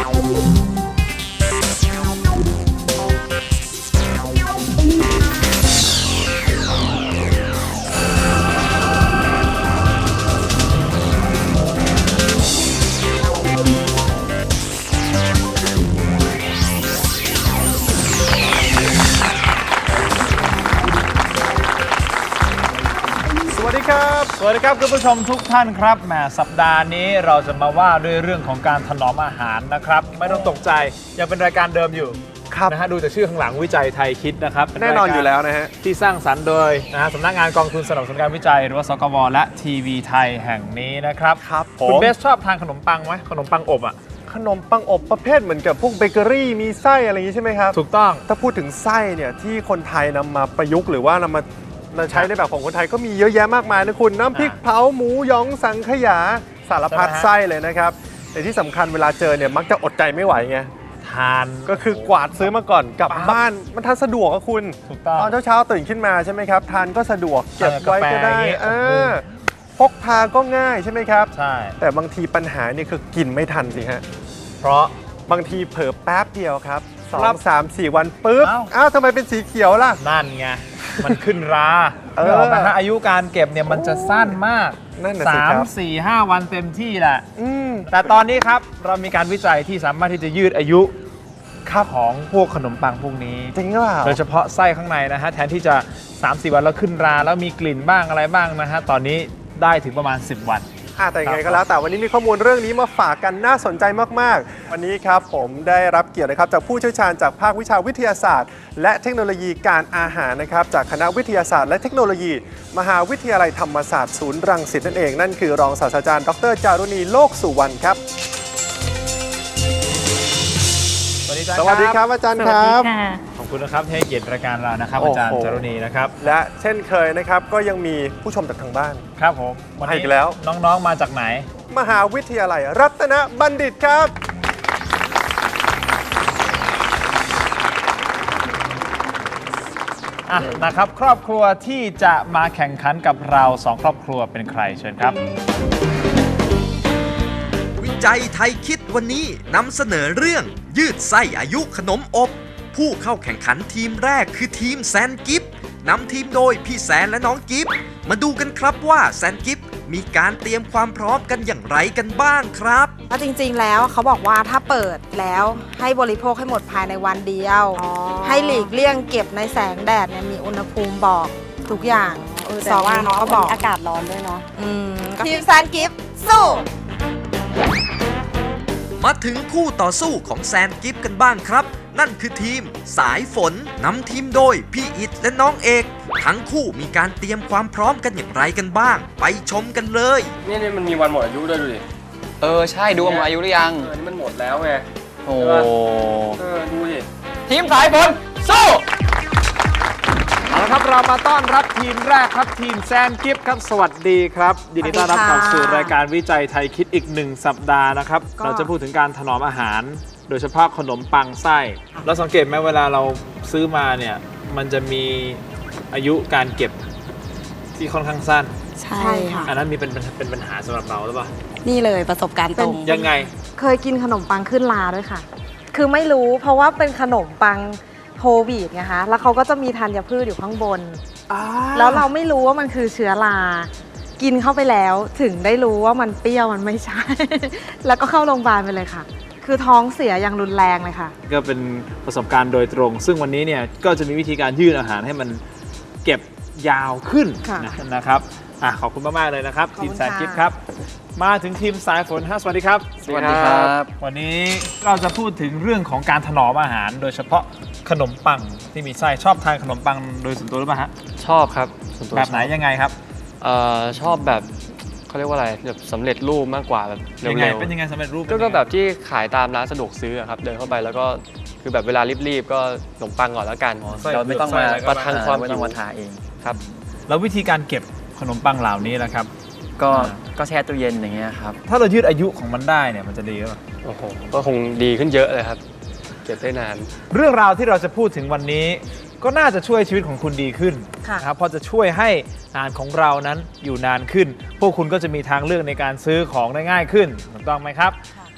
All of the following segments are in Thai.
ส ครับคุณผู้ชมทุกท่านครับแหมสัปดาห์นี้เราจะมาว่าด้วยเรื่องของการถนอมอาหารนะครับ ไม่ต้องตกใจยังเป็นรายการเดิมอยู่ครับนะฮะดูจากชื่อข้างหลังวิจัยไทยคิดนะครับเป็แน่นอนรากาอยู่แล้วนะฮะที่สร้างสรรค์โดยนะฮะสำนักงานกองทุนสนับสนุนการวิจัย หรือว่าสกวและทีวีไทยแห่งนี้นะครับครับคุณผมเบสชอบทานขนมปังไหมขนมปังอบอะขนมปังอบประเภทเหมือนกับพวกเบเกอรี่มีไส้อะไรอย่างนี้ใช่ไหมครับ ถูกต้อง ถ้าพูดถึงไส้เนี่ยที่คนไทยนำมาประยุกต์หรือว่านำมา มาใช้ในแบบของคนไทยก็มีเยอะแยะมากมายนะคุณน้ำพริกอ่าเผาหมูหยองสังขยาสารพัดใช่ไหมฮะไส้เลยนะครับแต่ที่สำคัญเวลาเจอเนี่ยมักจะอดใจไม่ไหวไงทานก็คือกวาดซื้อมาก่อนกลับปั๊บบ้านมันทานสะดวกอะคุณถูกต้องตอนเช้าๆตื่นขึ้นมาใช่ไหมครับ ทานก็สะดวกเก็บไว้ก็ได้ทานกับกาแฟอย่างงี้เออพกพาก็ง่ายใช่ไหมครับใช่แต่บางทีปัญหาเนี่ยคือกินไม่ทันสิฮะเพราะบางทีเผลอแป๊บเดียวครับ สอครังบสามสี่วันปุ๊บ เอ้า อ้าวทำไมเป็นสีเขียวล่ะ นั่นไง มันขึ้นราเออเอนะฮะอายุการเก็บเนี่ยมันจะสั้นมากนั่นน่ะสิสาคมรับ สี่ห้าวันเต็มที่แหละ อืม แต่ตอนนี้ครับเรามีการวิจัยที่สามารถที่จะยืดอายุค่าของพวกขนมปังพวกนี้ จริงหรือเปล่า โดยเฉพาะไส้ข้างในนะฮะ แทนที่จะ 3-4 วันแล้วขึ้นรา แล้วมีกลิ่นบ้างอะไรบ้างนะฮะ ตอนนี้ได้ถึงประมาณ 10 วัน อะแต่ยังไงครับก็แล้วแต่วันนี้มีข้อมูลเรื่องนี้มาฝากกันน่าสนใจมากๆ วันนี้ครับผมได้รับเกียรตินะครับจากผู้เชี่ยวชาญจากภาควิชาวิทยาศาสตร์ และเทคโนโลยีการอาหารนะครับจากคณะวิทยาศาสตร์ และเทคโนโลยี มหาวิทยาลัยธรรมศาสตร์ศูนย์รังสิตนั่นเองนั่นคือรองศาสตราจารย์ดรจารุณีโลกสุวรรณครับ สวัสดีจ้าสวัสดีครับอาจารย์ครับค่ะขอบ คุณนะครับที่ให้เกียรติรายการเรานะครับโอ้อาโห จารย์จารุณีนะครับและเช่นเคยนะครับก็ยังมีผู้ชมจากทางบ้าน ครับผมวันมาอีนี้กแล้ว น้องๆมาจากไหน มหาวิทยาลัย รัตนบัณฑิตครับ อะนะครับครอบครัวที่จะมาแข่งขันกับเราสองครอบครัวเป็นใครเชิญครับ วิจัยไทยคิดวันนี้นำเสนอเรื่องยืดไส้อายุขนมอบ ผู้เข้าแข่งขันทีมแรกคือทีมแซนกิฟนำทีมโดยพี่แซนและน้องกิฟมาดูกันครับว่าแซนกิฟมีการเตรียมความพร้อมกันอย่างไรกันบ้างครับก็จริงๆ แล้วเขาบอกว่าถ้าเปิดแล้วให้บริโภคให้หมดภายในวันเดียว ให้หลีกเลี่ยงเก็บในแสงแดดเนี่ยมีอุณหภูมิบอกทุกอย่างเออสแต่องว่านิ้วเนาะก็บอกอากาศร้อนด้วยเนาะอืมทีมแซนกิฟสู้มาถึงคู่ต่อสู้ของแซนกิฟกันบ้างครับ นั่นคือทีมสายฝนนำทีมโดยพี่อิดและน้องเอก ทั้งคู่มีการเตรียมความพร้อมกันอย่างไรกันบ้าง ไปชมกันเลย นี่นี่มันมีวันหมดอายุด้วยดูดิเออใช่ดูว่าหมดอายุหรือยังเออนี่มันหมดแล้วไงโอ้เออดูดิทีมสายฝนสู้เอาละครับเรามาต้อนรับทีมแรกครับทีมแซนกิฟต์ครับสวัสดีครับยินดีต้อนรับสวัเข้าสดีค่ะสู่รายการวิจัยไทยคิดอีกหนึ่งสัปดาห์นะครับก็เราจะพูดถึงการถนอมอาหาร โดยเฉพาะขนมปังไส้ เราสังเกตไหมเวลาเราซื้อมาเนี่ย มันจะมีอายุการเก็บที่ค่อนข้างสั้น ใช่ค่ะ อันนั้นมีเป็นเป็นเป็นปัญหาสำหรับเราหรือเปล่า นี่เลยประสบการณ์ตรงยังไง เคยกินขนมปังขึ้นลาด้วยค่ะ คือไม่รู้เพราะว่าเป็นขนมปังโฮลวีตไงคะ แล้วเขาก็จะมีธัญพืชอยู่ข้างบน แล้วเราไม่รู้ว่ามันคือเชื้อรา กินเข้าไปแล้วถึงได้รู้ว่ามันเปรี้ยวมันไม่ใช่ แล้วก็เข้าโรงพยาบาลไปเลยค่ะ คือท้องเสียอย่างรุนแรงเลยค่ะ ก็เป็นประสบการณ์โดยตรง ซึ่งวันนี้เนี่ยก็จะมีวิธีการยืดอาหารให้มันเก็บยาวขึ้นค่ะนะนะครับอะขอบคุณมาก ๆ เลยนะครับ ขอบทีคุมณแซนค่ะ กิฟต์ครับ มาถึงทีมสายฝนฮะสวัสดีครับ สวัสดีครับ วันนี้เราจะพูดถึงเรื่องของการถนอมอาหาร โดยเฉพาะขนมปังที่มีไส้ชอบทานขนมปังโดยส่วนตัวหรือเปล่าฮะชอบครับส่วนตัวแบบไหนชอยังไงครับ เอ่อชอบแบบ เขาเรียกว่าอะไรแบบสำเร็จรูปมากกว่าแบบเร็ยังไงวเป็นยังไงสำเร็จรูปๆก็ก็แบบที่ขายตามร้านสะดวกซื้ออะครับเดินเข้าไปแล้วก็คือแบบเวลารีบๆก็ขนมปังก่อนแล้วกันเราไม่ต้องมาใส่ประทังความไม่ต้องหิวมาทาเอง ครับ แล้ววิธีการเก็บขนมปังเหล่านี้นะครับ ก็อ่า ก็แช่ตู้เย็นอย่างเงี้ยครับ ถ้าเรายืดอายุของมันได้เนี่ยมันจะดีหรือเปล่า โอ้โห ก็คงดีขึ้นเยอะเลยครับ เก็บได้นาน เรื่องราวที่เราจะพูดถึงวันนี้ ก็น่าจะช่วยชีวิตของคุณดีขึ้นค่ะ นะครับเพราะจะช่วยให้งานของเรานั้นอยู่นานขึ้น พวกคุณก็จะมีทางเลือกในการซื้อของได้ง่ายขึ้นถูกต้องไหมครับ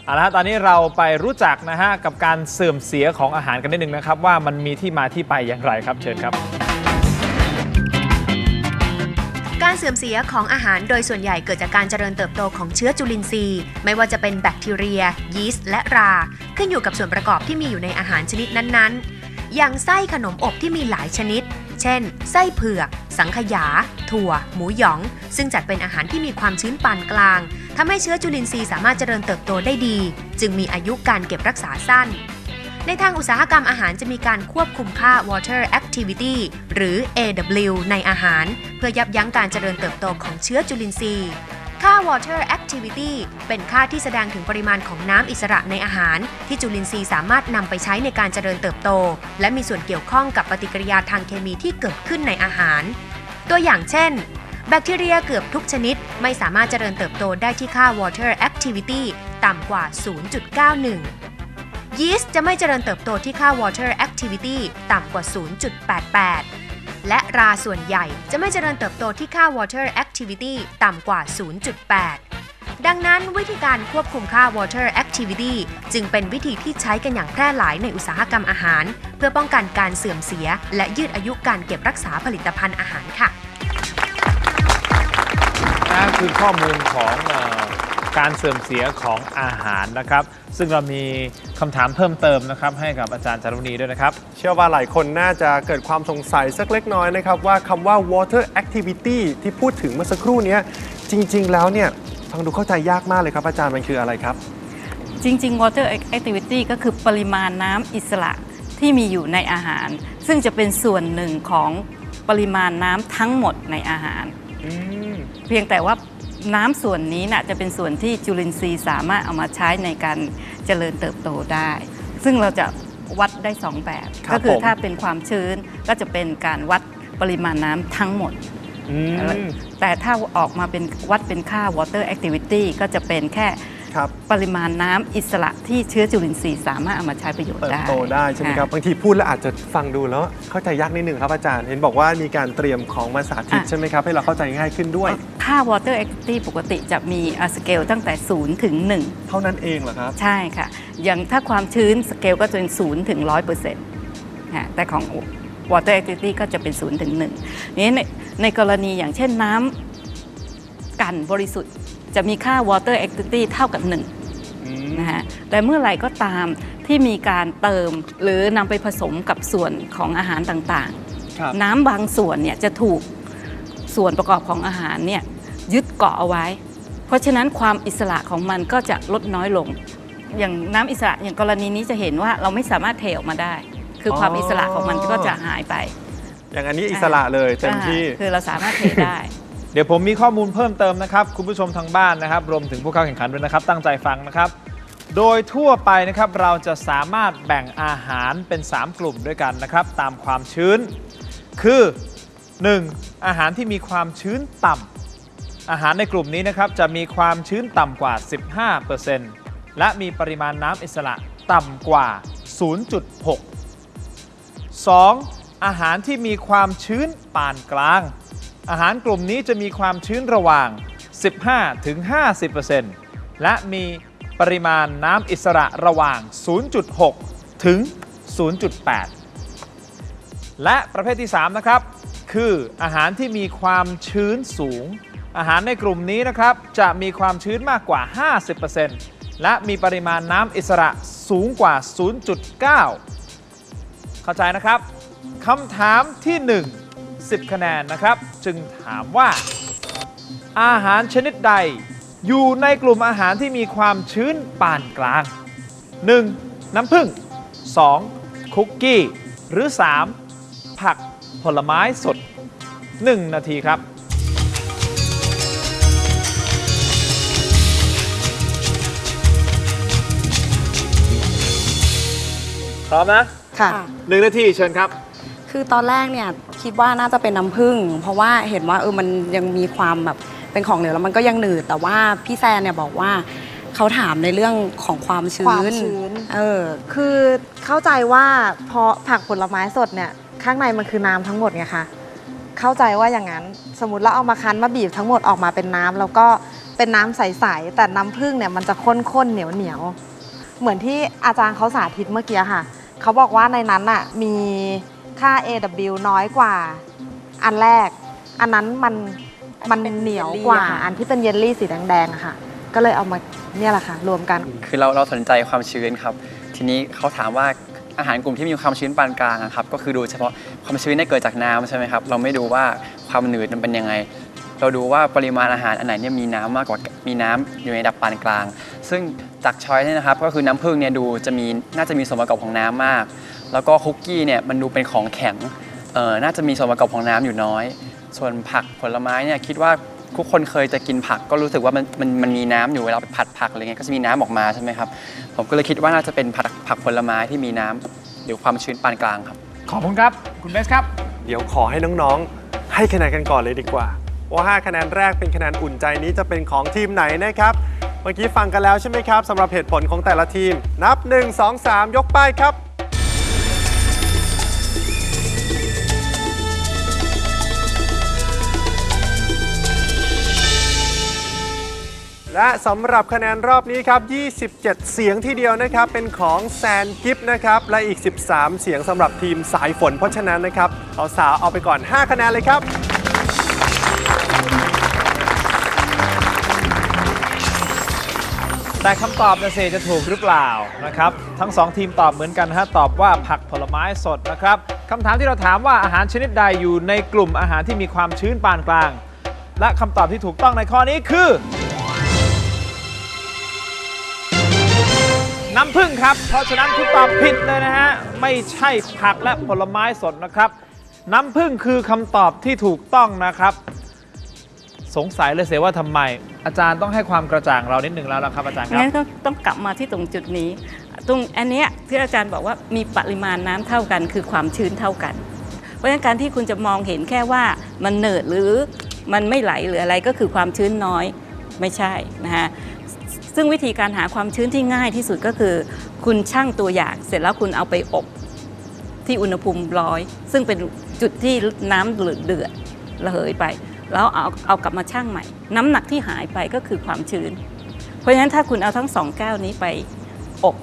เอาละฮะตอนนี้เราไปรู้จักนะฮะกับการเสื่อมเสียของอาหารกันนิดนึงนะครับ ว่ามันมีที่มาที่ไปอย่างไรครับ เชิญครับ การเสื่อมเสียของอาหารโดยส่วนใหญ่เกิดจากการเจริญเติบโตของเชื้อจุลินทรีย์ ไม่ว่าจะเป็นแบคทีเรีย ยีสต์และรา ขึ้นอยู่กับส่วนประกอบที่มีอยู่ในอาหารชนิดนั้นๆ อย่างไส้ขนมอบที่มีหลายชนิด เช่น ไส้เผือก สังขยา ถั่ว หมูหยอง ซึ่งจัดเป็นอาหารที่มีความชื้นปานกลางทำให้เชื้อจุลินทรีย์สามารถเจริญเติบโตได้ดี จึงมีอายุการเก็บรักษาสั้น ในทางอุตสาหกรรมอาหารจะมีการควบคุมค่า water activity หรือ AW ในอาหาร เพื่อยับยั้งการเจริญเติบโตของเชื้อจุลินทรีย์ ค่า water activity เป็นค่าที่แสดงถึงปริมาณของน้ำอิสระในอาหาร ที่จุลินทรีย์สามารถนำไปใช้ในการเจริญเติบโต และมีส่วนเกี่ยวข้องกับปฏิกิริยาทางเคมีที่เกิดขึ้นในอาหาร ตัวอย่างเช่น แบคทีเรียเกือบทุกชนิด ไม่สามารถเจริญเติบโตได้ที่ค่า water activity ต่ำกว่า 0.91 ยีสต์จะไม่เจริญเติบโตที่ค่า water activity ต่ำกว่า 0.88 และราส่วนใหญ่จะไม่เจริญเติบโตที่ค่า water activity ต่ำกว่า 0.8 ดังนั้นวิธีการควบคุมค่า water activity จึงเป็นวิธีที่ใช้กันอย่างแพร่หลายในอุตสาหกรรมอาหาร เพื่อป้องกันการเสื่อมเสีย และยืดอายุการเก็บรักษาผลิตภัณฑ์อาหารค่ะนั่นคือข้อมูลของ การเสื่อมเสียของอาหารนะครับ ซึ่งเรามีคำถามเพิ่มเติมนะครับ ให้กับอาจารย์จารุณีด้วยนะครับ เชื่อว่าหลายคนน่าจะเกิดความสงสัยสักเล็กน้อยนะครับ ว่าคำว่า water activity ที่พูดถึงเมื่อสักครู่เนี้ยจริง ๆ แล้วเนี่ยฟังดูเข้าใจยากมากเลยครับอาจารย์มันคืออะไรครับ จริง ๆ water activity ก็คือปริมาณน้ำอิสระที่มีอยู่ในอาหาร ซึ่งจะเป็นส่วนหนึ่งของปริมาณน้ำทั้งหมดในอาหาร เพียงแต่ว่า น้ำส่วนนี้น่ะจะเป็นส่วนที่จุลินทรีย์สามารถเอามาใช้ในการเจริญเติบโตได้ ซึ่งเราจะวัดได้สองแบบ ครับก็คือผมถ้าเป็นความชื้นก็จะเป็นการวัดปริมาณน้ำทั้งหมด อืม แต่ถ้าออกมาเป็นวัดเป็นค่า water activity ก็จะเป็นแค่ ครับ ปริมาณน้ำอิสระที่เชื้อจุลินทรีย์สามารถเอามาใช้ประโยชน์เติบได้โตได้ใช่ไหมครับบางทีพูดแล้วอาจจะฟังดูแล้วเข้าใจยากนิดนึงครับอาจารย์เห็นบอกว่ามีการเตรียมของมาสาธิตอะใช่ไหมครับให้เราเข้าใจง่ายขึ้นด้วย ค่า water activity ปกติจะมีสเกลตั้งแต่ 0 ถึง 1 เท่านั้นเองเหรอครับ ใช่ค่ะ อย่างถ้าความชื้นสเกลก็จะเป็น0ถึง 100%ค่ะแต่ของ water activity ก็จะเป็น 0 ถึง 1 นี้ในในกรณีอย่างเช่นน้ำ กันบริสุทธิ์จะมีค่า water activity เท่ากับ1นะฮะแต่เมื่อไหร่ก็ตามที่มีการเติมหรือนำไปผสมกับส่วนของอาหารต่างครับๆน้ำบางส่วนเนี่ยจะถูกส่วนประกอบของอาหารเนี่ยยึดเกาะเอาไว้ เพราะฉะนั้นความอิสระของมันก็จะลดน้อยลง อย่างน้ำอิสระอย่างกรณีนี้จะเห็นว่าเราไม่สามารถเทออกมาได้ คือความอิสระของมันก็จะหายไป อย่างอันนี้อิสระเลยเต็มที่อ่าคือเราสามารถเทได้ เดี๋ยวผมมีข้อมูลเพิ่มเติมนะครับ คุณผู้ชมทางบ้านนะครับ รวมถึงผู้เข้าแข่งขันด้วยนะครับ ตั้งใจฟังนะครับ โดยทั่วไปนะครับเราจะสามารถแบ่งอาหารเป็น 3 กลุ่มด้วยกันนะครับ ตามความชื้น คือ 1. อาหารที่มีความชื้นต่ำอาหารในกลุ่มนี้นะครับจะมีความชื้นต่ำกว่า 15%และมีปริมาณน้ำอิสระต่ำกว่า 0.6 2. อาหารที่มีความชื้นปานกลาง อาหารกลุ่มนี้จะมีความชื้นระหว่าง 15ถึง50%และมีปริมาณน้ำอิสระระหว่าง 0.6 ถึง 0.8 และประเภทที่ 3 นะครับ คืออาหารที่มีความชื้นสูง อาหารในกลุ่มนี้นะครับ จะมีความชื้นมากกว่า 50%และมีปริมาณน้ำอิสระสูงกว่า 0.9 เข้าใจนะครับคำถามที่ 1 10 คะแนนนะครับ จึงถามว่า อาหารชนิดใด อยู่ในกลุ่มอาหารที่มีความชื้นปานกลาง 1. น้ำผึ้ง 2. คุกกี้ หรือ 3. ผักผลไม้สด 1 นาทีครับพร้อมนะ ค่ะ1นาทีเชิญครับ คือตอนแรกเนี่ยคิดว่าน่าจะเป็นน้ำผึ้งเพราะว่าเห็นว่าเออมันยังมีความแบบเป็นของเหลวแล้วมันก็ยังหนืดแต่ว่าพี่แซนเนี่ยบอกว่าเขาถามในเรื่องของความชื้นความชื้น เออ คือเข้าใจว่าเพราะผักผลไม้สดเนี่ย ข้างในมันคือน้ำทั้งหมดไงคะเข้าใจว่าอย่างนั้น สมมติเราเอามาคั้นมาบีบทั้งหมดออกมาเป็นน้ำแล้วก็ไปเป็นน้ำใสๆแต่น้ำผึ้งเนี่ยมันจะข้นๆเหนียวๆเหมือนที่อาจารย์เขาสาธิตเมื่อกี้ค่ะ เขาบอกว่าในนั้นอะมี ค่า AW น้อยกว่า อันแรก อันนั้นมันมันเหนียวกว่า อันที่เป็นเยลลี่สีแดงๆอะค่ะ ก็เลยเอามาเนี่ยแหละค่ะ รวมกัน คือเราเราสนใจความชื้นครับ ทีนี้เขาถามว่าอาหารกลุ่มที่มีความชื้นปานกลางอะครับ ก็คือดูเฉพาะความชื้นเนี่ยเกิดจากน้ำใช่ไหมครับ เราไม่ดูว่าความหนืดมันเป็นยังไง เราดูว่าปริมาณอาหารอันไหนเนี่ยมีน้ำมากกว่ามีน้ำอยู่ในระดับปานกลาง ซึ่งจากช้อยเนี่ยนะครับ ก็คือน้ำผึ้งเนี่ยดูจะมีน่าจะมีส่วนประกอบของน้ำมาก แล้วก็คุกกี้เนี่ยมันดูเป็นของแข็งเอ่อน่าจะมีส่วนประกอบของน้ำอยู่น้อย ส่วนผักผลไม้เนี่ยคิดว่าทุกคนเคยจะกินผักก็รู้สึกว่ามันมันมันมีน้ำอยู่เวลาไปผัดผักอะไรเงี้ยก็จะมีน้ำออกมาใช่ไหมครับ ผมก็เลยคิดว่าน่าจะเป็นผักผักผลไม้ที่มีน้ำหรือความชื้นปานกลางครับ ขอบคุณครับ คุณเบสครับ เดี๋ยวขอให้น้องๆ ให้คะแนนกันก่อนเลยดีกว่า ว่า 5 คะแนนแรกเป็นคะแนนอุ่นใจนี้จะเป็นของทีมไหนนะครับ เมื่อกี้ฟังกันแล้วใช่ไหมครับสำหรับเหตุผลของแต่ละทีม นับ 1 2 3 ยกป้ายครับ และสำหรับคะแนนรอบนี้ครับ 27 เสียงที่เดียวนะครับ เป็นของแซนกิฟนะครับ และอีก 13 เสียงสำหรับทีมสายฝน เพราะฉะนั้นนะครับเอาสาวเอาไปก่อน 5 คะแนนเลยครับ แต่คำตอบนะเซจะถูกหรือเปล่านะครับ ทั้งสองทีมตอบเหมือนกันฮะตอบว่าผักผลไม้สดนะครับคำถามที่เราถามว่าอาหารชนิดใดอยู่ในกลุ่มอาหารที่มีความชื้นปานกลาง และคำตอบที่ถูกต้องในข้อนี้คือ น้ำผึ้งครับ เพราะฉะนั้นคุณตอบผิดเลยนะฮะ ไม่ใช่ผักและผลไม้สดนะครับ น้ำผึ้งคือคำตอบที่ถูกต้องนะครับ สงสัยเลยเสียว่าทำไม อาจารย์ต้องให้ความกระจ่างเรานิดหนึ่งแล้วนะครับอาจารย์ครับ งั้นก็ต้องกลับมาที่ตรงจุดนี้ ตรงอันเนี้ยที่อาจารย์บอกว่ามีปริมาณน้ำเท่ากัน คือความชื้นเท่ากัน เพราะฉะนั้นการที่คุณจะมองเห็นแค่ว่ามันเหนิดหรือมันไม่ไหลหรืออะไรก็คือความชื้นน้อยไม่ใช่นะฮะ ซึ่งวิธีการหาความชื้นที่ง่ายที่สุดก็คือ คุณชั่งตัวอย่างเสร็จแล้วคุณเอาไปอบที่อุณหภูมิร้อย ซึ่งเป็นจุดที่น้ำเดือดเดือดระเหยไป แล้วเอาเอากลับมาชั่งใหม่ น้ำหนักที่หายไปก็คือความชื้น เพราะฉะนั้นถ้าคุณเอาทั้งสองแก้วนี้ไปอบ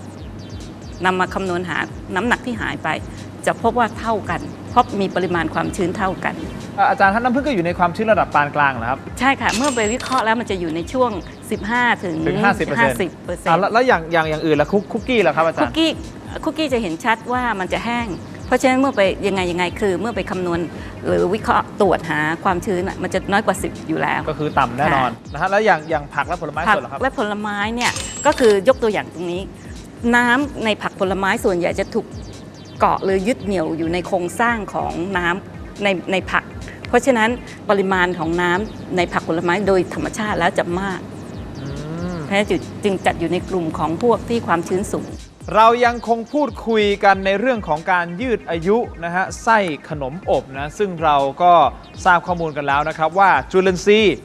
นำมาคำนวณหาน้ำหนักที่หายไป จะพบว่าเท่ากันเพราะมีปริมาณความชื้นเท่ากัน อาจารย์ท่านน้ำพึ่งก็อยู่ในความชื้นระดับปานกลางนะครับ ใช่ค่ะ เมื่อไปวิเคราะห์แล้วมันจะอยู่ในช่วง 15 ถึงถึง50% 50เปอร์เซ็นอะต์ แล้วแล้วอย่างอย่างอย่างอื่นล่ะคุกคุกกี้ล่ะครับอาจาคุรกย์ กี้คุกกี้จะเห็นชัดว่ามันจะแห้ง เพราะฉะนั้นเมื่อไปยังไงยังไงคือ เมื่อไปคำนวณหรือวิเคราะห์ตรวจหาความชื้นอะมันจะน้อยกว่า 10 อยู่แล้ว ก็คือต่ำแน่นอนนะฮะแล้วอย่างอย่างผักและผลไม้ผัสดล่ะครับ และผลไม้เนี่ยก็คือยกตัวอย่างตรงนี้ น้ำในผักผลไม้ส่วนใหญ่จะถูกเกาะหรือยึดเหนี่ยวอยู่ในโครงสร้างของน้ำในในผัก เพราะฉะนั้นปริมาณของน้ำในผักผลไม้โดยธรรมชาติแล้วจะมาก เพราะฉะนั้นจึงจัดอยู่ในกลุ่มของพวกที่ความชื้นสูง เรายังคงพูดคุยกันในเรื่องของการยืดอายุนะฮะไส้ขนมอบนะซึ่งเราก็ทราบข้อมูลกันแล้วนะครับว่าจุลินทรีย์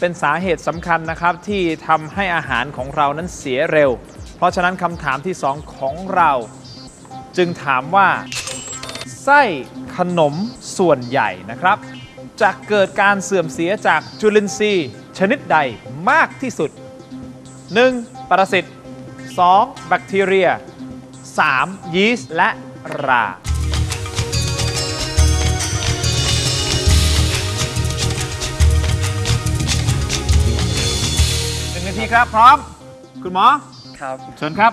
เป็นสาเหตุสำคัญนะครับที่ทำให้อาหารของเรานั้นเสียเร็ว เพราะฉะนั้นคำถามที่สองของเราจึงถามว่า ไส้ขนมส่วนใหญ่นะครับ จะเกิดการเสื่อมเสียจากจุลินทรีย์ชนิดใดมากที่สุด 1. ปรสิต 2. แบคทีเรีย 3. ยีสต์และรา หนึ่งนาทีครับพร้อม คุณหมอ ครับ เชิญครับ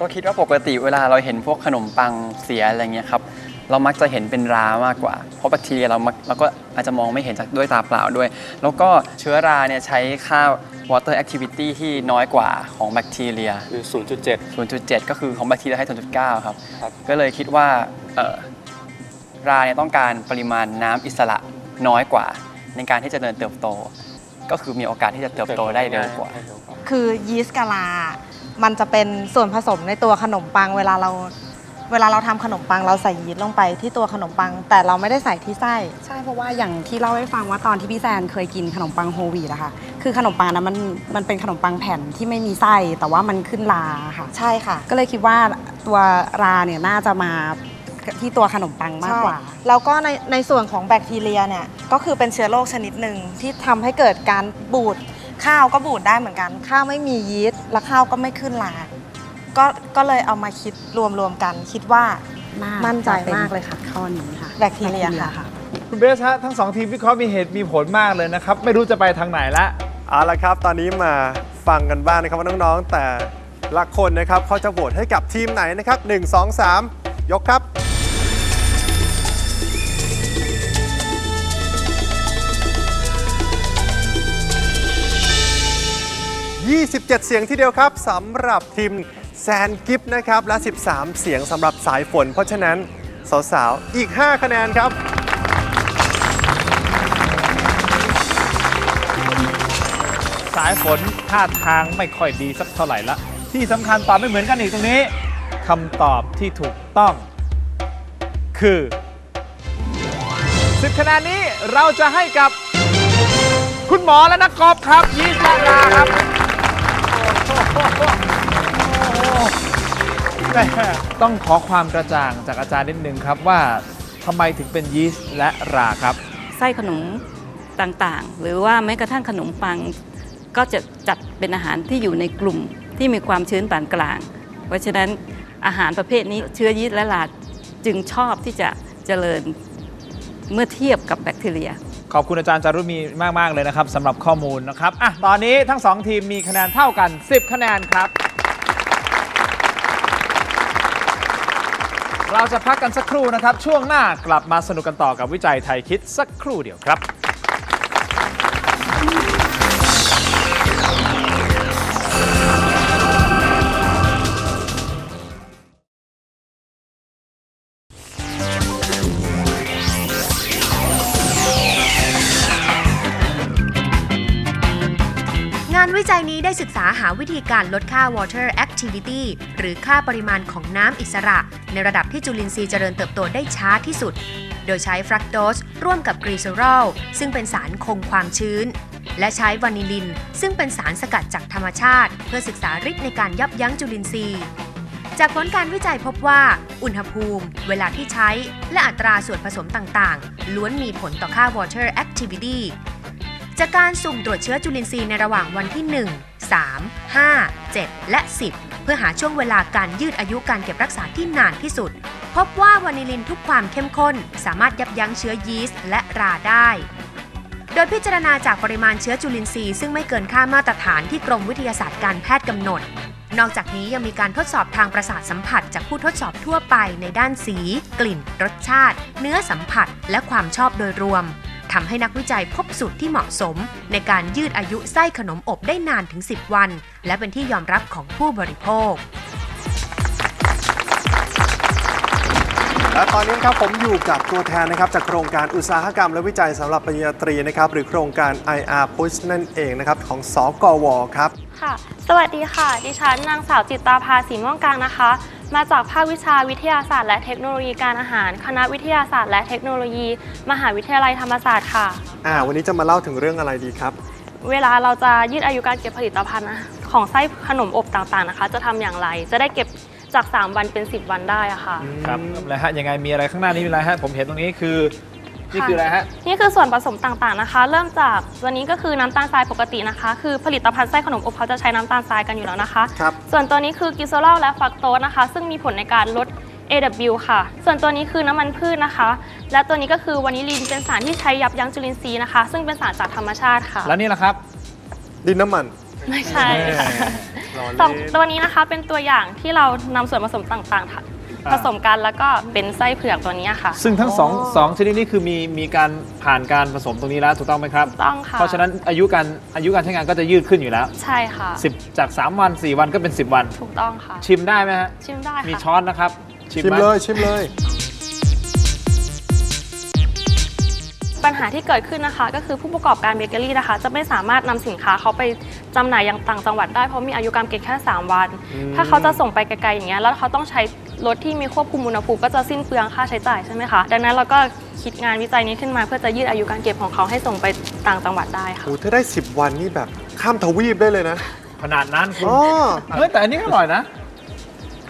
ก็คิดว่าปกติเวลาเราเห็นพวกขนมปังเสียอะไรเงี้ยครับ เรามักจะเห็นเป็นรามากกว่า เพราะแบคทีเรียเรามักเราก็อาจจะมองไม่เห็นจากด้วยตาเปล่าด้วย แล้วก็เชื้อราเนี่ยใช้ค่า water activity ที่น้อยกว่าของแบคทีเรีย คือ 0.7 0.7 ก็คือของแบคทีเรียให้ 0.9 ครับ ครับก็เลยคิดว่าเอ่อราเนี่ยต้องการปริมาณน้ำอิสระน้อยกว่า ในการที่จะเดินเติบโต ก็คือมีโอกาสที่จะเติบโตได้เร็วกว่า คือยีสต์กะลา มันจะเป็นส่วนผสมในตัวขนมปังเวลาเรา เวลาเราทำขนมปังเราใส่ยีสต์ลงไปที่ตัวขนมปัง แต่เราไม่ได้ใส่ที่ไส้ ใช่เพราะว่าอย่างที่เล่าให้ฟังว่าตอนที่พี่แซนเคยกินขนมปังโฮลวีตอะค่ะ คือขนมปังนะมันมันเป็นขนมปังแผ่นที่ไม่มีไส้แต่ว่ามันขึ้นราค่ะ ใช่ค่ะก็เลยคิดว่าตัวราเนี่ยน่าจะมาที่ตัวขนมปังมากกว่า ใช่แล้วก็ในในส่วนของแบคทีเรียเนี่ยก็คือเป็นเชื้อโรคชนิดหนึ่งที่ทำให้เกิดการบูดข้าวก็บูดได้เหมือนกัน ข้าวไม่มียีสต์แล้วข้าวก็ไม่ขึ้นรา ก็ก็เลยเอามาคิดรวมๆกัน คิดว่ามั่มั่นใจมากเลเลยยค่ะค่ะข้อนี้ค่ะแบคทีเรียค่ะ คุณเบสฮะทั้งสองทีมวิเคราะห์มีเหตุมีผลมากเลยนะครับ ไม่รู้จะไปทางไหนละเอาละครับ ตอนนี้มาฟังกันบ้างนะครับว่าน้องๆ แต่ละคนนะครับเขาจะโหวตให้กับทีมไหนนะครับ 1 2 3 ยกครับ27 เสียงที่เดียวครับสำหรับทีม แซนกิฟนะครับ และ 13 เสียงสำหรับสายฝน เพราะฉะนั้น สาว ๆ อีก 5 คะแนนครับ สายฝนท่าทางไม่ค่อยดีสักเท่าไหร่ละ ที่สำคัญตอบไม่เหมือนกันอีกตรงนี้คำตอบที่ถูกต้อง คือ10คะแนนนี้เราจะให้กับ คุณหมอและนักกอล์ฟครับยีสละราครับ ต้องขอความกระจ่างจากอาจารย์นิดนึงครับว่าทำไมถึงเป็นยีสต์และราครับ ไส้ขนมต่างๆ หรือว่าแม้กระทั่งขนมปัง ก็จะจัดเป็นอาหารที่อยู่ในกลุ่มที่มีความชื้นปานกลาง เพราะฉะนั้นอาหารประเภทนี้เชื้อยีสต์และลาจึงชอบที่จะเจริญเมื่อเทียบกับแบคทีเรีย ขอบคุณอาจารย์จารุมีมาก ๆ เลยนะครับสำหรับข้อมูลนะครับอะตอนนี้ทั้ง 2 ทีมมีคะแนนเท่ากัน 10 คะแนนครับ เราจะพักกันสักครู่นะครับ ช่วงหน้ากลับมาสนุกกันต่อกับวิจัยไทยคิดสักครู่เดียวครับ ศึกษาหาวิธีการลดค่า water activity หรือค่าปริมาณของน้ำอิสระ ในระดับที่จุลินทรีย์เจริญเติบโตได้ช้าที่สุด โดยใช้ฟรักโตสร่วมกับกรีเซอรอลซึ่งเป็นสารคงความชื้น และใช้วานิลิน ซึ่งเป็นสารสกัดจากธรรมชาติ เพื่อศึกษาฤทธิ์ในการยับยั้งจุลินทรีย์จากผลการวิจัยพบว่า อุณหภูมิ เวลาที่ใช้ และอัตราส่วนผสมต่างๆ ล้วนมีผลต่อค่า water activity จากการสุ่มตรวจเชื้อจุลินทรีย์ในระหว่างวันที่ 1 3 5 7 และ 10 เพื่อหาช่วงเวลาการยืดอายุการเก็บรักษาที่นานที่สุด พบว่าวานิลินทุกความเข้มข้น สามารถยับยั้งเชื้อยีสต์และราได้ โดยพิจารณาจากปริมาณเชื้อจุลินทรีย์ซึ่งไม่เกินค่ามาตรฐานที่กรมวิทยาศาสตร์การแพทย์กำหนด นอกจากนี้ยังมีการทดสอบทางประสาทสัมผัสจากผู้ทดสอบทั่วไปในด้านสี กลิ่น รสชาติ เนื้อสัมผัส และความชอบโดยรวม ทำให้นักวิจัยพบสูตรที่เหมาะสม ในการยืดอายุไส้ขนมอบได้นานถึง 10 วัน และเป็นที่ยอมรับของผู้บริโภค และตอนนี้ครับผมอยู่กับตัวแทนนะครับจากโครงการอุตสาหกรรมและวิจัยสำหรับปริญญาตรีนะครับหรือโครงการ IR Push นั่นเองนะครับของสกวครับ ค่ะ สวัสดีค่ะ ดิฉันนางสาวจิตตาภาสีม่วงกลางนะคะ มาจากภาควิชาวิทยาศาสตร์และเทคโนโลยีการอาหาร คณะวิทยาศาสตร์และเทคโนโลยี มหาวิทยาลัยธรรมศาสตร์ค่ะ อ่า วันนี้จะมาเล่าถึงเรื่องอะไรดีครับ เวลาเราจะยืดอายุการเก็บผลิตภัณฑ์นะของไส้ขนมอบต่างๆนะคะ จะทำอย่างไร จะได้เก็บ จาก 3 วันเป็น 10 วันได้อะค่ะ ครับอะไรฮะยังไงมีอะไรข้างหน้านี้มีอะไรฮะผมเห็นตรงนี้คือนี่คืออะไรฮะ นี่คือส่วนผสมต่างๆนะคะ เริ่มจากตัวนี้ก็คือน้ำตาลทรายปกตินะคะ คือผลิตภัณฑ์ไส้ขนมอบเขาจะใช้น้ำตาลทรายกันอยู่แล้วนะคะ ครับส่วนตัวนี้คือกิโซลอลและฟักโตสนะคะ ซึ่งมีผลในการลด AW ค่ะ ส่วนตัวนี้คือน้ำมันพืชนะคะ และตัวนี้ก็คือวานิลินเป็นสารที่ใช้ยับยั้งจุลินทรีย์นะคะ ซึ่งเป็นสารจากธรรมชาติค่ะ แล้วนี่แหละครับ ดินน้ำมัน ไม่ใช่ค่ะรอสองเล่น ตัวนี้นะคะเป็นตัวอย่างที่เรานำส่วนผสมต่างๆค่ะอ่า ผสมกันแล้วก็เป็นไส้เผือกตัวนี้ค่ะ ซึ่งทั้งสองสองชนิดนี้คือมีมีการผ่านการผสมตรงนี้แล้วถูกต้องไหมครับต้องค่ะ เพราะฉะนั้นอายุการอายุการใช้งานก็จะยืดขึ้นอยู่แล้ว ใช่ค่ะ 10 จาก 3 วัน 4 วันก็เป็น 10 วัน ถูกต้องค่ะ ชิมได้ไหมฮะ ชิมได้มีค่ะ ช้อนนะครับ ชิมไหเลยชิมเลย ปัญหาที่เกิดขึ้นนะคะ ก็คือผู้ประกอบการเบเกอรี่นะคะ จะไม่สามารถนำสินค้าเขาไป จำหน่ายยังต่างจังหวัดได้เพราะมีอายุการเก็บแค่ 3 วัน ถ้าเขาจะส่งไปไกลๆอย่างเงี้ยแล้วเขาต้องใช้รถที่มีควบคุมอุณหภูมิก็จะสิ้นเปลืองค่าใช้จ่ายใช่ไหมคะ ดังนั้นเราก็คิดงานวิจัยนี้ขึ้นมาเพื่อจะยืดอายุการเก็บของเขาให้ส่งไปต่างจังหวัดได้ค่ะ โอ้ถ้าได้ 10 วันนี่แบบข้ามทวีปได้เลยนะขนาดนั้นคุณอ๋อ เฮ้ยแต่อันนี้ก็อร่อยนะ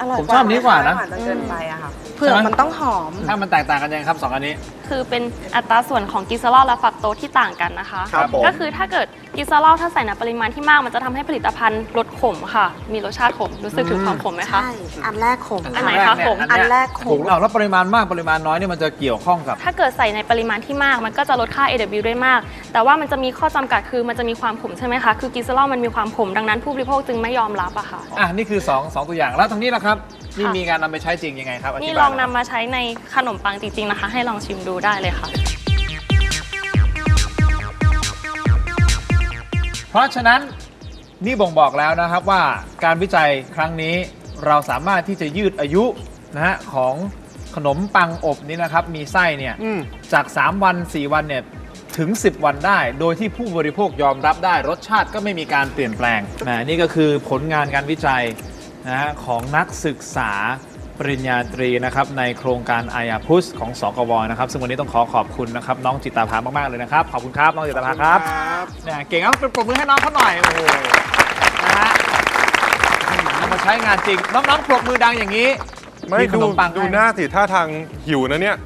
อร่อยผมชอบนี้กว่านะ หวานจนเกินไปอะค่ะ เผือกมันต้องหอม ถ้ามันแตกต่างกันยังไงครับสองอันนี้ คือเป็นอัตราส่วนของกิซาลอลและฟักโตสที่ต่างกันนะคะ ครับผม ก็คือถ้าเกิดกิซาลอลถ้าใส่ในปริมาณที่มากมันจะทำให้ผลิตภัณฑ์ลดขมค่ะ มีรสชาติขมรู้สึกถึงความขมไหมคะ ใช่ อันแรกขม อันไหนคะผม อันแรกขถูมกเอาแล้วปริมาณมากปริมาณน้อยเนี่ยมันจะเกี่ยวข้องกับ ถ้าเกิดใส่ในปริมาณที่มาก มันก็จะลดค่า AW ได้มาก แต่ว่ามันจะมีข้อจำกัดคือมันจะมีความขมใช่ไหมคะ คือกิซาลอลมันมีความขมดังนั้นผู้บริโภคจึงไม่ยอมรับอะค่ะ อะนี่คือ2งตัวอย่างแล้วทางนี้ล่ะครับ นี่ค่ะมีการนำไปใช้จริงยังไงครับธินี่บายลองหนำยมาใช้ในขนมปังจริงๆนะคะ ให้ลองชิมดูได้เลยค่ะ เพราะฉะนั้นนี่บ่งบอกแล้วนะครับว่าการวิจัยครั้งนี้เราสามารถที่จะยืดอายุนะฮะของขนมปังอบนี้นะครับ มีไส้เนี่ย อืม จาก 3 วัน 4 วันเนี่ยถึง 10 วันได้ โดยที่ผู้บริโภคยอมรับได้ รสชาติก็ไม่มีการเปลี่ยนแปลงนะนี่ก็คือผลงานการวิจัย นะฮะของนักศึกษาปริญญาตรีนะครับในโครงการอายาพุสของสกวนะครับ ซึ่งวันนี้ต้องขอขอบคุณนะครับน้องจิตตาภามาก ๆ เลยนะครับ ขอบคุณครับน้องจิตตาภาครับเนี่ยเก่งครับเป็นปรบมือให้น้องเขาหน่อยโอ้โหนะฮะนำมาใช้งานจริงน้องๆปรบมือดังอย่างนี้ไม่ขดูนมปังดูให้หน้าสิท่าทางหิวนะเนี่ย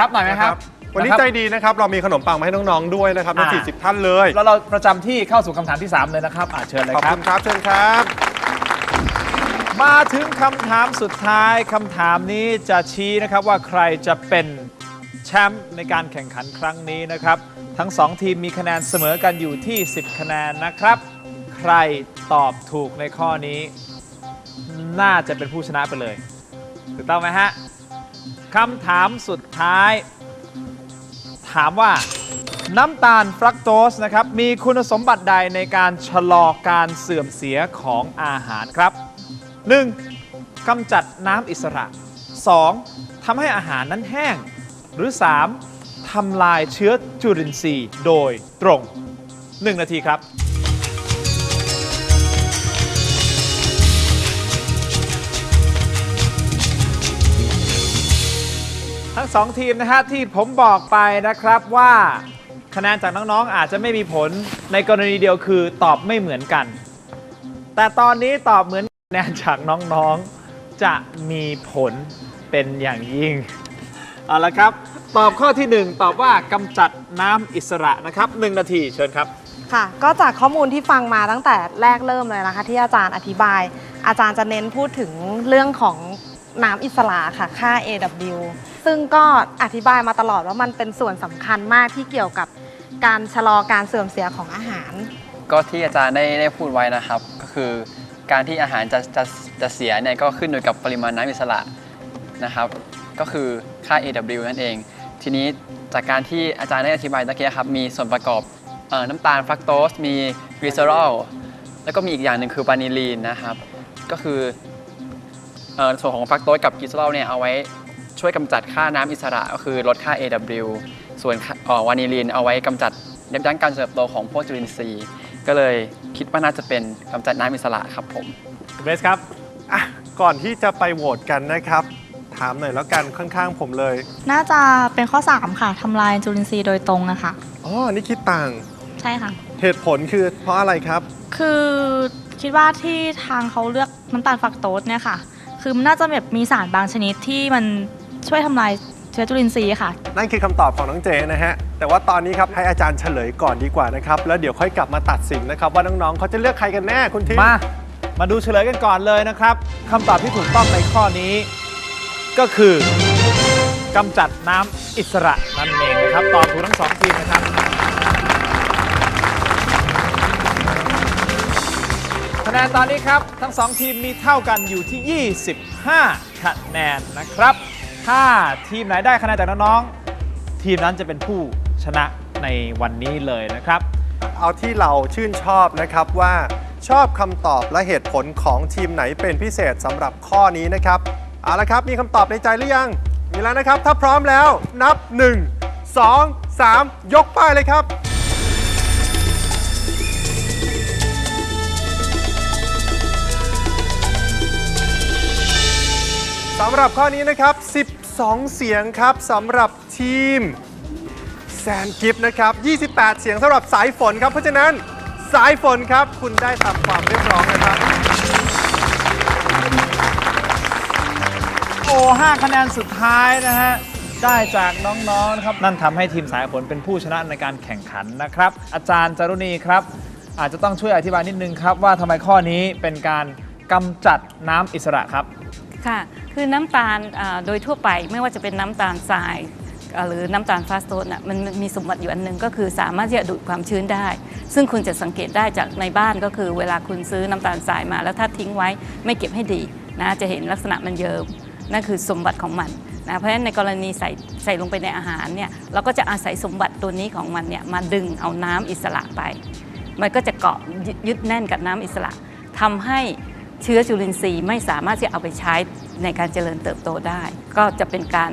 รับหน่อยไหมครับ วันนี้ะคใจรับดีนะครับ เรามีขนมปังมาให้น้อง ๆ ด้วยนะครับทั้งอ่า 40 ท่านเลย แล้วเราประจำที่เข้าสู่คำถามที่ 3 เลยนะครับอะเชิญเลยขอบครัคุบณครับเชิญครับ มาถึงคำถามสุดท้ายคำถามนี้จะชี้นะครับว่าใครจะเป็นแชมป์ในการแข่งขันครั้งนี้นะครับ ทั้ง2ทีมมีคะแนนเสมอกันอยู่ที่ 10 คะแนนนะครับ ใครตอบถูกในข้อนี้ น่าจะเป็นผู้ชนะไปเลยถูกต้องไหมฮะคำถามสุดท้าย ถามว่าน้ำตาลฟรักโตสนะครับ มีคุณสมบัติใดในการชะลอการเสื่อมเสียของอาหารครับ 1. กำจัดน้ำอิสระ 2. ทำให้อาหารนั้นแห้ง หรือ 3. ทำลายเชื้อจุลินทรีย์โดยตรง 1 นาทีครับทั้งสองทีมนะฮะที่ผมบอกไปนะครับว่า คะแนนจากน้องๆอาจจะไม่มีผลในกรณีเดียวคือตอบไม่เหมือนกัน แต่ตอนนี้ตอบเหมือน แนนจากน้องๆจะมีผลเป็นอย่างยิ่ง เอาละครับ ตอบข้อทีหนึ่1 ตอบว่ากำจัดน้ำอิสระนะครับ1นาทีเชิญครับ ค่ะ ก็จากข้อมูลที่ฟังมาตั้งแต่แรกเริ่มเลยนะคะ ที่อาจารย์อธิบาย อาจารย์จะเน้นพูดถึงเรื่องของน้ำอิสระค่ะ ค่า AW ซึ่งก็อธิบายมาตลอดว่ามันเป็นส่วนสำคัญมากที่เกี่ยวกับการชะลอการเสื่อมเสียของอาหาร ก็ที่อาจารย์ได้ได้พูดไว้นะครับ ก็คือ การที่อาหารจะจะจะเสียเนี่ยก็ขึ้นอยู่กับปริมาณน้ำอิสระนะครับ ก็คือค่า AW นั่นเอง ทีนี้จากการที่อาจารย์ได้อธิบายตะเกียครับ มีส่วนประกอบอน้ำตาลฟรักโตส มีกลีเซอรอลแล้วก็มีอีกอย่างหนึ่งคือวานิลีนนะครับ ก็คืออส่วนของฟรักโตสกับกลีเซอรอลเนี่ยเอาไว้ช่วยกำจัดค่าน้ำอิสระก็คือลดค่า AW ส่วนวานิลีนเอาไว้กำจัดยับยั้งการเติบโตของพวกจุลินทรีย์ ก็เลยคิดว่าน่าจะเป็นกำจัดน้ำอิสระครับผมเบสครับอะก่อนที่จะไปโหวตกันนะครับ ถามหน่อยแล้วกันข้างๆผมเลย น่าจะเป็นข้อ 3 ค่ะทำลายจุลินทรีย์โดยตรงนะคะอ๋อ นี่คิดต่าง ใช่ค่ะ เหตุผลคือเพราะอะไรครับ คือคิดว่าที่ทางเขาเลือกน้ำตาลฟรักโตสเนี่ยค่ะ คือมันน่าจะแบบมีสารบางชนิดที่มันช่วยทำลายเชื้อจุลินทรีย์ค่ะ นั่นคือคำตอบของน้องเจนะฮะ แต่ว่าตอนนี้ครับให้อาจารย์เฉลยก่อนดีกว่านะครับ แล้วเดี๋ยวค่อยกลับมาตัดสินนะครับ ว่าน้องๆเขาจะเลือกใครกันแน่คุณทีมมา มาดูเฉลยกันก่อนเลยนะครับคำตอบที่ถูกต้องในข้อนี้ ก็คือกำจัดน้ำอิสระนั่นเองนะครับ ตอบถูกทั้งสองทีมนะครับ คะแนนตอนนี้ครับ ทั้งสองทีมมีเท่ากันอยู่ที่ 25 คะแนนนะครับ ถ้าทีมไหนได้คะแนนจากน้องๆ ทีมนั้นจะเป็นผู้ชนะในวันนี้เลยนะครับ เอาที่เราชื่นชอบนะครับว่าชอบคำตอบและเหตุผลของทีมไหนเป็นพิเศษสำหรับข้อนี้นะครับ เอาละครับ มีคำตอบในใจหรือยัง มีแล้วนะครับ ถ้าพร้อมแล้วนับ 1 2 3 ยกป้ายเลยครับ สำหรับข้อนี้นะครับ 12 เสียงครับสำหรับทีมแซนกิฟนะครับ 28 เสียงสำหรับสายฝนครับ เพราะฉะนั้นสายฝนครับ คุณได้ตามความเรียบร้อยนะครับ โอ้5คะแนนสุดท้ายนะฮะ ได้จากน้องๆนะครับ นั่นทำให้ทีมสายฝนเป็นผู้ชนะในการแข่งขันนะครับ อาจารย์จารุณีครับ อาจจะต้องช่วยอธิบายนิดนึงครับ ว่าทำไมข้อนี้เป็นการกำจัดน้ำอิสระครับ ค่ะ คือน้ำตาลโดยทั่วไปไม่ว่าจะเป็นน้ำตาลทรายหรือน้ำตาลฟาสโตน่ะมันมีสมบัติอยู่อันหนึ่งก็คือสามารถที่จะดูดความชื้นได้ ซึ่งคุณจะสังเกตได้จากในบ้านก็คือ เวลาคุณซื้อน้ำตาลทรายมา แล้วถ้าทิ้งไว้ไม่เก็บให้ดีนะจะเห็นลักษณะมันเยิมนั่นคือสมบัติของมันนะเพราะฉะนั้นในกรณีใส่ใส่ลงไปในอาหารเนี่ยเราก็จะอาศัยสมบัติตัวนี้ของมันเนี่ยมาดึงเอาน้ำอิสระไป มันก็จะเกาะยึดยึดแน่นกับน้ำอิสระทำให้ เชื้อจุลินทรีย์ไม่สามารถที่จะเอาไปใช้ในการเจริญเติบโตได้ ก็จะเป็นการ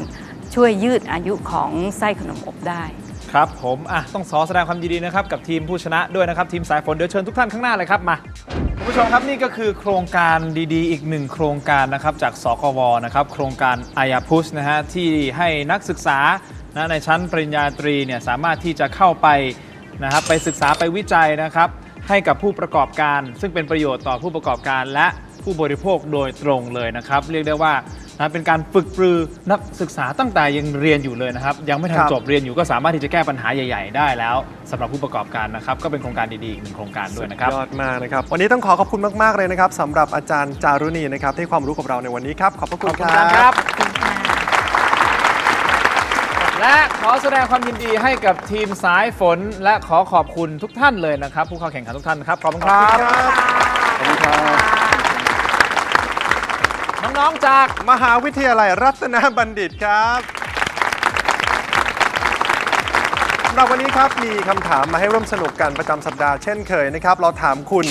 ช่วยยืดอายุของไส้ขนมอบได้ครับผมอะต้องขอแสดงความยินดีนะครับกับทีมผู้ชนะด้วยนะครับ ทีมสายฝนเดี๋ยวเชิญทุกท่านข้างหน้าเลยครับมาคุณผู้ชมครับนี่ก็คือโครงการดีๆ อีกหนึ่งโครงการนะครับจากสกวนะครับโครงการอายาพุชนะฮะที่ให้นักศึกษานะในชั้นปริญญาตรีเนี่ยสามารถที่จะเข้าไปนะครับไปศึกษาไปวิจัยนะครับ ให้กับผู้ประกอบการ ซึ่งเป็นประโยชน์ต่อผู้ประกอบการและผู้บริโภคโดยตรงเลยนะครับ เรียกได้ว่านะเป็นการฝึกปรือนักศึกษาตั้งแต่ยังเรียนอยู่เลยนะครับ ยังไม่ทันครับจบเรียนอยู่ก็สามารถที่จะแก้ปัญหาใหญ่ ๆ ได้แล้วสำหรับผู้ประกอบการนะครับ ก็เป็นโครงการดีๆอีกหนึ่งโครงการด้วยนะครับยอดมากนะครับ วันนี้ต้องขอขอบคุณมากๆเลยนะครับสำหรับอาจารย์จารุณีนะครับที่ให้ความรู้กับเราในวันนี้ครับขอบพระคุณขอบคุณคครัรับบ และขอแสดงความยินดีให้กับทีมสายฝน และขอขอบคุณทุกท่านเลยนะครับ ผู้เข้าแข่งขันทุกท่านนะครับขอบคุณครับขอบคุณครับน้องๆจากมหาวิทยาลัยรัตนบัณฑิตครับสำหรับวันนี้ครับมีคำถามมาให้ร่วมสนุกกันประจำสัปดาห์เช่นเคยนะครับ เราถามคุณ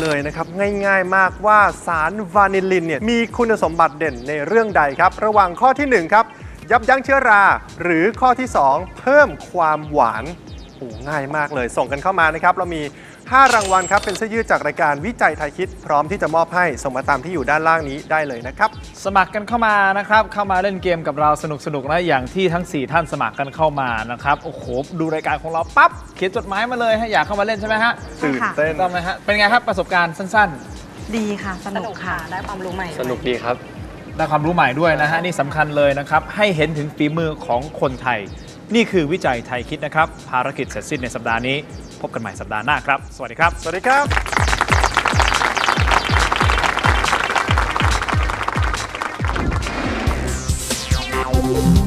เลยนะครับ ง่ายๆมากว่าสารวานิลินเนี่ยมีคุณสมบัติเด่นในเรื่องใดครับ ระหว่างข้อทีหนึ่1 ครับ ยับยั้งเชื้อรา หรือข้อที่ 2 เพิ่มความหวานโอ้ง่ายมากเลย ส่งกันเข้ามานะครับ เรามี 5 รางวัลครับ เป็นเสื้อยืดจากรายการวิจัยไทยคิด พร้อมที่จะมอบให้ส่งมาตามที่อยู่ด้านล่างนี้ได้เลยนะครับ สมัครกันเข้ามานะครับ เข้ามาเล่นเกมกับเราสนุกๆนะอย่างที่ทั้ง 4 ท่านสมัครกันเข้ามานะครับโอ้โหดูรายการของเราปั๊บเขียนจดหมายมาเลยฮะอยากเข้ามาเล่นใช่ไหมฮะตื่นเต้นต้องไหมฮะเป็นไงครับประสบการณ์สั้น ดีค่ะสนุกค่ะ ได้ความรู้ใหม่สนุกดีครับๆ ได้ความรู้ใหม่ด้วยนะฮะนี่สำคัญเลยนะครับ ให้เห็นถึงฝีมือของคนไทย นี่คือวิจัยไทยคิดนะครับ ภารกิจเสร็จสิ้นในสัปดาห์นี้ พบกันใหม่สัปดาห์หน้าครับ สวัสดีครับ สวัสดีครับ Thank.